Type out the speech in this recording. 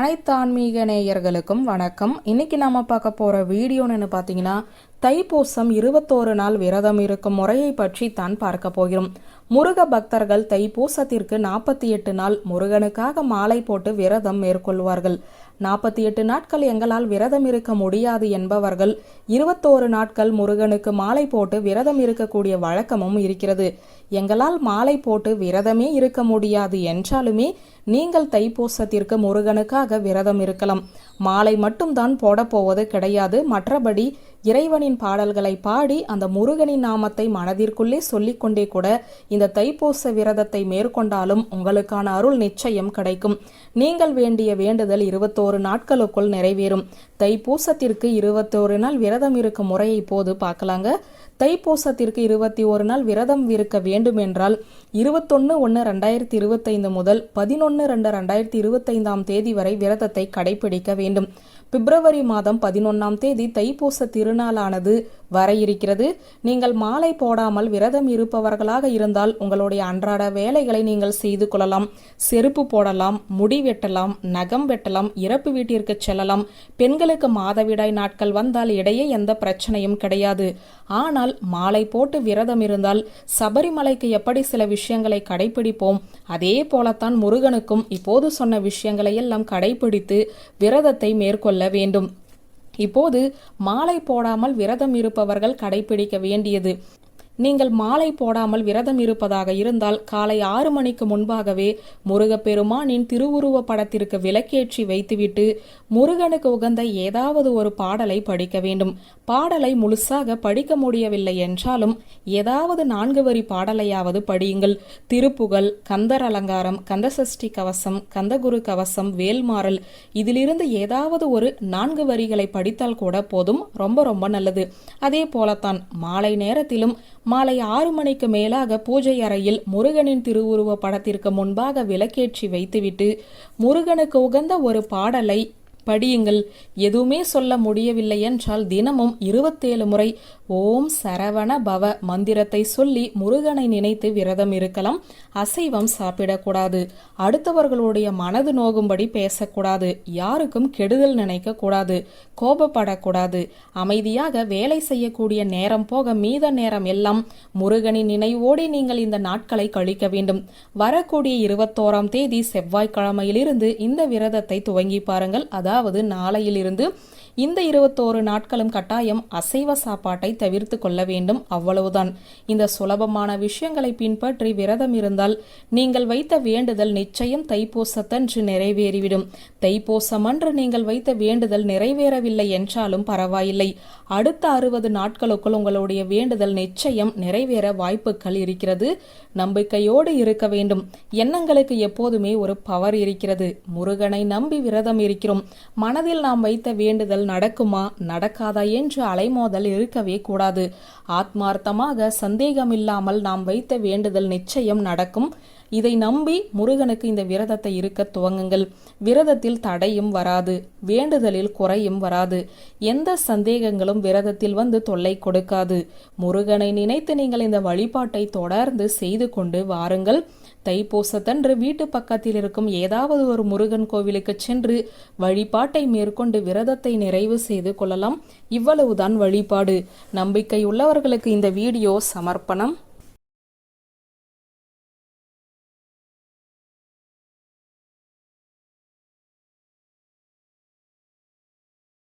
அனைத்து ஆன்மீக நேயர்களுக்கும் வணக்கம். இன்னைக்கு நாம பார்க்க போற வீடியோன்னு பார்த்தீங்கன்னா தைப்பூசம் இருபத்தோரு நாள் விரதம் இருக்கும் முறையை பற்றி தான் பார்க்க போகிறோம். முருக பக்தர்கள் தைப்பூசத்திற்கு நாற்பத்தி எட்டு நாள் முருகனுக்காக மாலை போட்டு விரதம் மேற்கொள்வார்கள். நாற்பத்தி எட்டு நாட்கள் எங்களால் விரதம் இருக்க முடியாது என்பவர்கள் இருபத்தோரு நாட்கள் முருகனுக்கு மாலை போட்டு விரதம் இருக்கக்கூடிய வழக்கமும் இருக்கிறது. எங்களால் மாலை போட்டு விரதமே இருக்க முடியாது என்றாலுமே நீங்கள் தைப்பூசத்திற்கு முருகனுக்காக விரதம் இருக்கலாம். மாலை மட்டும்தான் போடப்போவது கிடையாது. மற்றபடி இறைவனின் பாடல்களை பாடி அந்த முருகனின் நாமத்தை மனதிற்குள்ளே சொல்லிக்கொண்டே கூட இந்த தைப்பூச விரதத்தை மேற்கொண்டாலும் உங்களுக்கான அருள் நிச்சயம் கிடைக்கும். நீங்கள் வேண்டிய வேண்டுதல் இருபத்தோரு நாட்களுக்குள் நிறைவேறும். தைப்பூசத்திற்கு இருபத்தோரு நாள் விரதம் இருக்கும் முறையை போது பார்க்கலாங்க. தைப்பூசத்திற்கு இருபத்தி ஒரு நாள் விரதம் இருக்க வேண்டும் என்றால் இருபத்தொன்னு ஒன்று ரெண்டாயிரத்தி இருபத்தைந்து முதல் பதினொன்று ரெண்டு ரெண்டாயிரத்தி இருபத்தைந்தாம் தேதி வரை விரதத்தை கடைபிடிக்க வேண்டும். பிப்ரவரி மாதம் பதினொன்றாம் தேதி தைப்பூச திருநாளானது வர இருக்கிறது நீங்கள் மாலை போடாமல் விரதம் இருப்பவர்களாக இருந்தால் உங்களுடைய அன்றாட வேலைகளை நீங்கள் செய்து கொள்ளலாம். செருப்பு போடலாம் முடி வெட்டலாம் நகம் வெட்டலாம் இறப்பு வீட்டிற்கு செல்லலாம். பெண்களுக்கு மாதவிடாய் நாட்கள் வந்தால் இடையே எந்த பிரச்சனையும் கிடையாது. ஆனால் மாலை போட்டு விரதம் இருந்தால் சபரிமலைக்கு எப்படி சில விஷயங்களை கடைபிடிப்போம்? அதே போலத்தான் முருகனுக்கும் இப்போது சொன்ன விஷயங்களை எல்லாம் கடைபிடித்து விரதத்தை மேற்கொள்ள வேண்டும். இப்போது மாலை போடாமல் விரதம் இருப்பவர்கள் கடைபிடிக்க வேண்டியது. நீங்கள் மாலை போடாமல் விரதம் இருப்பதாக இருந்தால் காலை ஆறு மணிக்கு முன்பாகவே முருகப்பெருமானின் திருவுருவ படத்திற்கு விளக்கேற்றி வைத்துவிட்டு முருகனுக்கு உகந்த ஏதாவது ஒரு பாடலை படிக்க வேண்டும். பாடலை முழுசாக படிக்க முடியவில்லை என்றாலும் ஏதாவது நான்கு வரி பாடலையாவது படியுங்கள். திருப்புகழ் கந்தர் அலங்காரம் கந்தசஷ்டி கவசம் கந்தகுரு கவசம் வேல்மாறல். இதிலிருந்து ஏதாவது ஒரு நான்கு வரிகளை படித்தால் கூட போதும். ரொம்ப ரொம்ப நல்லது. அதே போலத்தான் மாலை நேரத்திலும் மாலை ஆறு மணிக்கு மேலாக பூஜை அறையில் முருகனின் திருவுருவ படத்திற்கு முன்பாக விளக்கேற்றி வைத்துவிட்டு முருகனுக்கு உகந்த ஒரு பாடலை படியுங்கள். எதுவுமே சொல்ல முடியவில்லை என்றால் தினமும் இருபத்தேழு முறை ஓம் சரவண பவ மந்திரத்தை சொல்லி முருகனை நினைத்து விரதம் இருக்கலாம். அசைவம் சாப்பிடக்கூடாது. அடுத்தவர்களுடைய மனது நோகும்படி பேசக்கூடாது. யாருக்கும் கெடுதல் நினைக்க கூடாது கோபப்படக்கூடாது. அமைதியாக வேலை செய்யக்கூடிய நேரம் போக மீத நேரம் எல்லாம் முருகனின் நினைவோடு நீங்கள் இந்த நாட்களை கழிக்க வேண்டும். வரக்கூடிய இருபத்தோராம் தேதி செவ்வாய்க்கிழமையிலிருந்து இந்த விரதத்தை துவங்கி பாருங்கள். அதாவது நாளையிலிருந்து இந்த இருபத்தோரு நாட்களும் கட்டாயம் அசைவ சாப்பாட்டை தவிர்த்து கொள்ள வேண்டும். அவ்வளவுதான். இந்த சுலபமான விஷயங்களை பின்பற்றி விரதம் இருந்தால் நீங்கள் வைத்த வேண்டுதல் நிச்சயம் தைப்பூசத்தன்று நிறைவேறிவிடும். தைப்பூசம் அன்று நீங்கள் வைத்த வேண்டுதல் நிறைவேறவில்லை என்றாலும் பரவாயில்லை. அடுத்த அறுபது நாட்களுக்குள் உங்களுடைய வேண்டுதல் நிச்சயம் நிறைவேற வாய்ப்புகள் இருக்கிறது. நம்பிக்கையோடு இருக்க வேண்டும். எண்ணங்களுக்கு எப்போதுமே ஒரு பவர் இருக்கிறது. முருகனை நம்பி விரதம் இருக்கிறோம். மனதில் நாம் வைத்த வேண்டுதல் நடக்குமா? நடக்காதா என்று அலைமோதல் இருக்கவே கூடாது. ஆத்மார்த்தமாக சந்தேகமில்லாமல் நாம் வைத்த வேண்டுதல் நிச்சயம் நடக்கும். இதை நம்பி முருகனுக்கு இந்த விரதத்தை இருக்க துவங்குங்கள். விரதத்தில் தடையும் வராது வேண்டுதலில் குறையும் வராது. எந்த சந்தேகங்களும் விரதத்தில் வந்து தொல்லை கொடுக்காது. முருகனை நினைத்து நீங்கள் இந்த வழிபாட்டை தொடர்ந்து செய்து கொண்டு வாருங்கள். தைப்பூசத்தன்று வீட்டு பக்கத்தில் இருக்கும் ஏதாவது ஒரு முருகன் கோவிலுக்கு சென்று வழிபாட்டை மேற்கொண்டு விரதத்தை நிறைவு செய்து கொள்ளலாம். இவ்வளவுதான் வழிபாடு. நம்பிக்கை உள்ளவர்களுக்கு இந்த வீடியோ சமர்ப்பணம்.